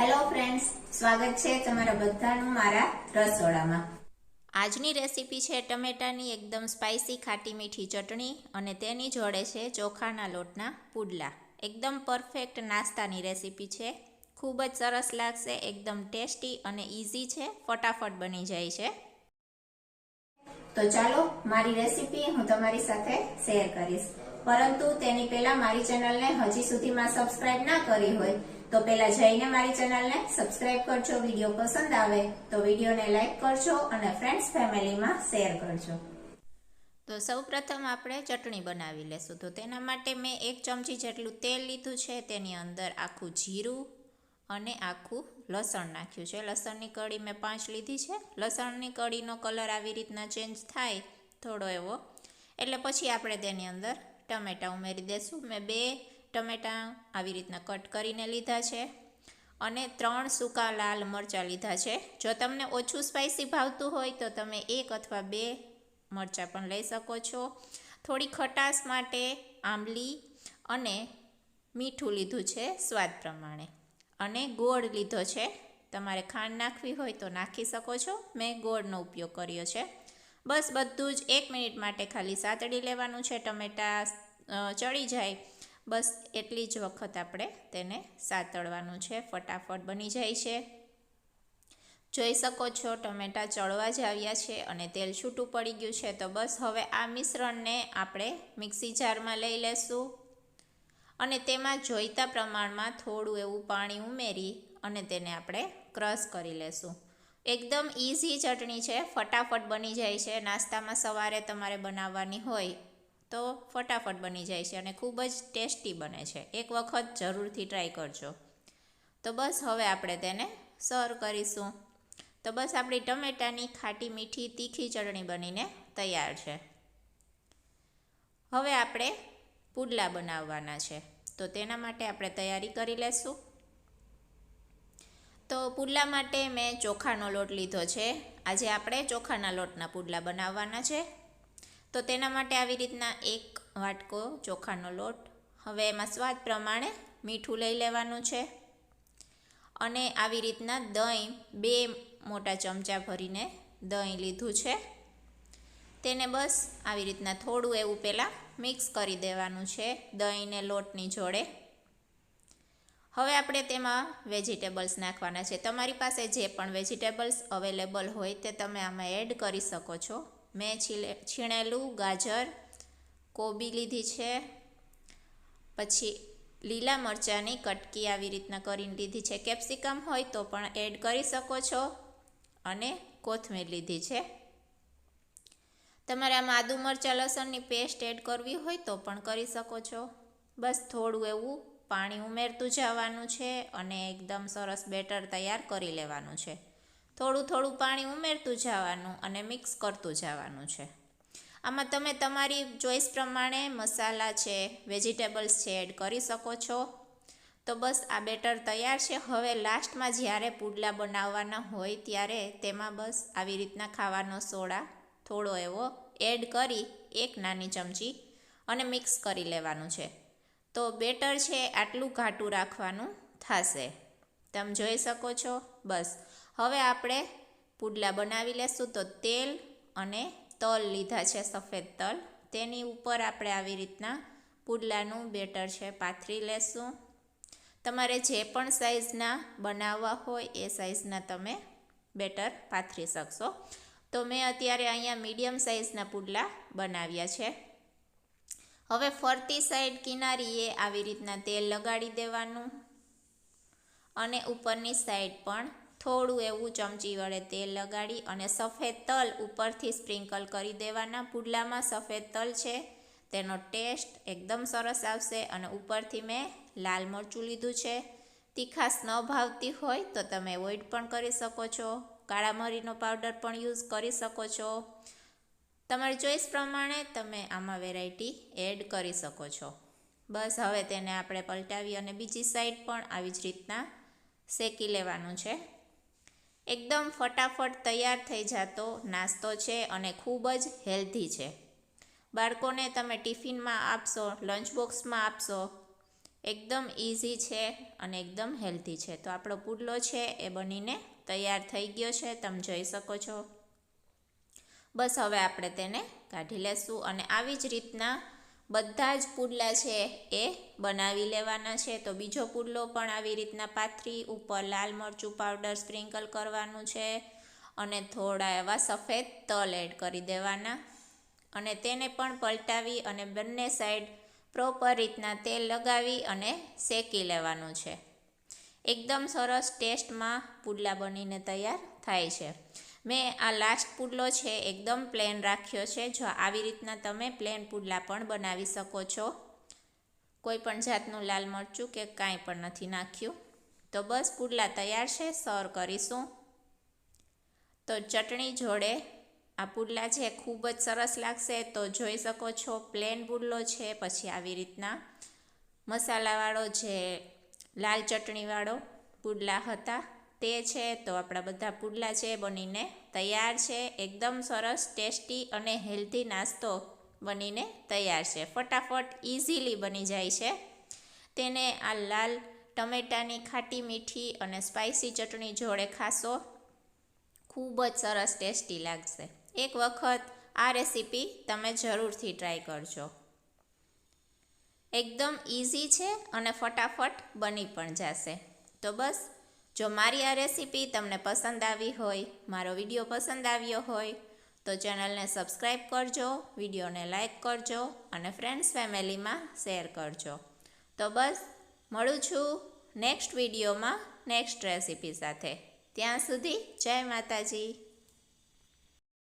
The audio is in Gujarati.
હેલો ફ્રેન્ડ્સ સ્વાગત છે તમારા બધાનું મારા રસોડામાં. આજની રેસીપી છે ટમેટાની એકદમ સ્પાઇસી ખાટી મીઠી ચટણી અને તેની જોડે છે ચોખાના લોટના પુડલા. એકદમ પરફેક્ટ નાસ્તાની રેસીપી છે. ખૂબ જ સરસ લાગશે એકદમ ટેસ્ટી અને ઇઝી છે ફટાફટ બની જાય છે. તો ચાલો મારી રેસીપી હું તમારી સાથે શેર કરીશ. પરંતુ તેની પહેલા મારી ચેનલને હજી સુધીમાં સબસ્ક્રાઇબ ના કરી હોય તો પહેલા જઈને મારી ચેનલને સબસ્ક્રાઇબ કરજો, વીડિયો પસંદ આવે તો વિડીયોને લાઈક કરજો અને ફ્રેન્ડ્સ ફેમિલીમાં શેર કરજો. તો સૌપ્રથમ આપણે ચટણી બનાવી લેશું. તો તેના માટે મેં એક ચમચી જેટલું તેલ લીધું છે, તેની અંદર આખું જીરું અને આખું લસણ નાખ્યું છે. લસણની કળી મેં પાંચ લીધી છે. લસણની કળીનો કલર આવી રીતના ચેન્જ થાય થોડો એવો. એટલે પછી આપણે તેની અંદર ટમેટાં ઉમેરી દઈશું મેં બે ટમેટાં આવી રીતના કટ કરીને લીધા છે અને ત્રણ સૂકા લાલ મરચાં લીધા છે. જો તમને ઓછું સ્પાઇસી ભાવતું હોય તો તમે એક અથવા બે મરચાં પણ લઈ શકો છો. થોડી ખટાશ માટે આંબલી અને મીઠું લીધું છે સ્વાદ પ્રમાણે. અને ગોળ લીધો છે. તમારે ખાંડ નાખવી હોય તો નાખી શકો છો. મેં ગોળનો ઉપયોગ કર્યો છે. બસ બધું જ એક મિનિટ માટે ખાલી સાતડી લેવાનું છે. ટમેટાં ચડી જાય બસ એટલી જ વખત આપણે તેને સાતળવાનું છે. ફટાફટ બની જાય છે. જોઈ શકો છો ટમેટાં ચડવા જ આવ્યા છે અને તેલ છૂટું પડી ગયું છે. તો બસ હવે આ મિશ્રણને આપણે મિક્સી જારમાં લઈ લેશું. અને તેમાં જોઈતા પ્રમાણમાં થોડું એવું પાણી ઉમેરી અને તેને આપણે ક્રશ કરી લેશું. એકદમ ઇઝી ચટણી છે. ફટાફટ બની જાય છે. નાસ્તામાં સવારે તમારે બનાવવાની હોય તો ફટાફટ બની જાય છે અને ખૂબ જ ટેસ્ટી બને છે. એક વખત જરૂરથી ટ્રાય કરજો. તો બસ હવે આપણે તેને સર્વ કરીશું. તો બસ આપણી ટમેટાની ખાટી મીઠી તીખી ચટણી બનીને તૈયાર છે. હવે આપણે પુડલા બનાવવાના છે. તો તેના માટે આપણે તૈયારી કરી લેશું. તો પુડલા માટે મેં ચોખાનો લોટ લીધો છે. આજે આપણે ચોખાના લોટના પુડલા બનાવવાના છે. તો તેના માટે આવી રીતના એક વાટકો ચોખાનો લોટ. હવે એમાં સ્વાદ પ્રમાણે મીઠું લઈ લેવાનું છે. અને આવી રીતના દહીં બે મોટા ચમચા ભરીને દહીં લીધું છે. તેને બસ આવી રીતના થોડું એવું પહેલાં મિક્સ કરી દેવાનું છે દહીંને લોટની જોડે. હવે આપણે તેમાં વેજીટેબલ્સ નાખવાના છે. તમારી પાસે જે પણ વેજીટેબલ્સ અવેલેબલ હોય તે તમે આમાં એડ કરી શકો છો. મેં છીલે, છીણેલું, ગાજર, કોબી લીધી છે. પછી લીલા મરચાંની કટકી આવી રીતના કરીને લીધી છે. કેપ્સિકમ હોય તો પણ એડ કરી શકો છો અને કોથમીર લીધી છે. તમારે આમાં આદુ મરચાં, લસણની પેસ્ટ એડ કરવી હોય તો પણ કરી શકો છો. બસ થોડું એવું પાણી ઉમેરતું જવાનું છે અને એકદમ સરસ બેટર તૈયાર કરી લેવાનું છે. થોડું થોડું પાણી ઉમેરતું જવાનું અને મિક્સ કરતું જવાનું છે. આમાં તમે તમારી ચોઈસ પ્રમાણે મસાલા છે, વેજીટેબલ્સ છે એડ કરી શકો છો. તો બસ આ બેટર તૈયાર છે. હવે લાસ્ટમાં જ્યારે પુડલા બનાવવાના હોય ત્યારે તેમાં બસ આવી રીતના ખાવાનો સોડા, થોડો એવો એડ કરી એક નાની ચમચી અને મિક્સ કરી લેવાનું છે. તો બેટર છે આટલું ઘાટું રાખવાનું થશે. તમે જોઈ શકો છો? બસ હવે આપણે પુડલા બનાવી લેશું તો તેલ અને તલ લીધા છે સફેદ તલ. તેની ઉપર આપણે આવી રીતના પુડલાનું બેટર છે પાથરી લેશું. તમારે જે પણ સાઇઝના બનાવવા હોય એ સાઇઝના તમે બેટર પાથરી શકશો. તો મેં અત્યારે અહીંયા મીડિયમ સાઇઝના પુડલા બનાવ્યા છે. હવે ફરતી સાઈડ કિનારીએ આવી રીતના તેલ લગાડી દેવાનું અને ઉપરની સાઈડ પણ થોડું એવું ચમચી વડે તેલ લગાડી અને સફેદ તલ ઉપરથી સ્પ્રિંકલ કરી દેવાના. પુડલામાં સફેદ તલ છે. તેનો ટેસ્ટ એકદમ સરસ આવશે અને ઉપરથી મેં લાલ મરચું લીધું છે. તીખાસ ન ભાવતી હોય તો તમે એવોઇડ પણ કરી શકો છો. કાળા મરીનો પાવડર પણ યુઝ કરી શકો છો. તમારી ચોઈસ પ્રમાણે તમે આમાં વેરાયટી એડ કરી શકો છો. બસ હવે તેને આપણે પલટાવી અને બીજી સાઈડ પણ આવી જ રીતના શેકી લેવાનું છે. એકદમ ફટાફટ તૈયાર થઈ જતો નાસ્તો છે અને ખૂબ જ હેલ્ધી છે. બાળકોને તમે ટિફિનમાં આપશો લંચ બોક્સમાં આપશો, એકદમ ઇઝી છે અને એકદમ હેલ્ધી છે. તો આપણો પુડલો છે એ બનીને તૈયાર થઈ ગયો છે, તમે જોઈ શકો છો. બસ હવે આપણે તેને કાઢી લેશું અને આવી જ રીતના બધા જ પુડલા છે એ બનાવી લેવાના છે. તો બીજો પુડલો પણ આવી રીતના પાથરી, ઉપર લાલ મરચું પાવડર સ્પ્રિંકલ કરવાનું છે અને થોડા એવા સફેદ તલ એડ કરી દેવાના. અને તેને પણ પલટાવી અને બંને સાઈડ પ્રોપર રીતના તેલ લગાવી અને શેકી લેવાનું છે. એકદમ સરસ ટેસ્ટમાં પુડલા બનીને તૈયાર થાય છે. મેં આ લાસ્ટ પુડલો છે એકદમ પ્લેન રાખ્યો છે. જો આવી રીતના તમે પ્લેન પુડલા પણ બનાવી શકો છો. કોઈ પણ જાતનું લાલ મરચું કે કાંઈ પણ નથી નાખ્યું. તો બસ પુડલા તૈયાર છે, સર્વ કરીશું. તો ચટણી જોડે. આ પુડલા છે, ખૂબ જ સરસ લાગશે. તો જોઈ શકો છો, પ્લેન પુડલો છે, પછી આવી રીતના મસાલાવાળો જે લાલ ચટણીવાળો પુડલા હતા. તે છે તો આપણા બધા પુડલા છે બનીને તૈયાર છે. એકદમ સરસ, ટેસ્ટી અને હેલ્ધી નાસ્તો બનીને તૈયાર છે. ફટાફટ ઇઝીલી બની જાય છે. તેને આ લાલ ટમેટાની ખાટી મીઠી અને સ્પાઇસી ચટણી જોડે ખાશો, ખૂબ જ સરસ ટેસ્ટી લાગશે. એક વખત આ રેસીપી તમે જરૂરથી ટ્રાય કરજો. એકદમ ઇઝી છે અને ફટાફટ બની પણ જશે. તો બસ જો મારી આ રેસીપી તમને પસંદ આવી હોય, મારો વીડિયો પસંદ આવ્યો હોય, તો ચેનલને સબસ્ક્રાઈબ કરજો, વિડીયોને લાઈક કરજો અને ફ્રેન્ડ્સ ફેમિલીમાં શેર કરજો. તો બસ, મળું છું નેક્સ્ટ વિડીયોમાં નેક્સ્ટ રેસીપી સાથે. ત્યાં સુધી જય માતાજી.